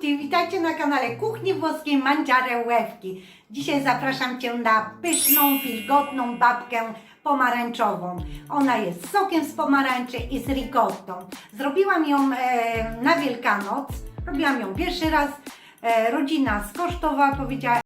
Witajcie na kanale Kuchni Włoskiej Mangiare Łewki. Dzisiaj zapraszam Cię na pyszną, wilgotną babkę pomarańczową. Ona jest sokiem z pomarańczy i z ricottą. Zrobiłam ją e, na Wielkanoc. Robiłam ją pierwszy raz. E, rodzina skosztowała, powiedziała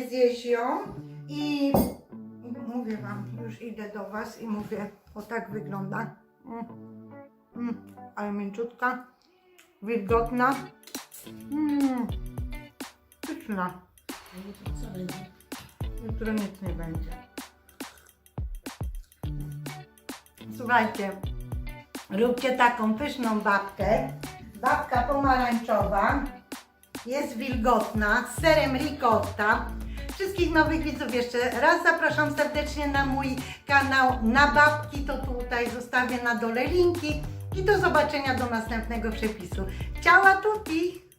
zjeść ją i mówię wam, już idę do was i mówię, o tak wygląda. Mm. Mm. Ale mięciutka, wilgotna. Mm. Pyszna. Jutro nic nie będzie. Słuchajcie, róbcie taką pyszną babkę. Babka pomarańczowa. Jest wilgotna, z serem ricotta. Wszystkich nowych widzów jeszcze raz zapraszam serdecznie na mój kanał na babki, to tutaj zostawię na dole linki i do zobaczenia do następnego przepisu. Ciała tuti!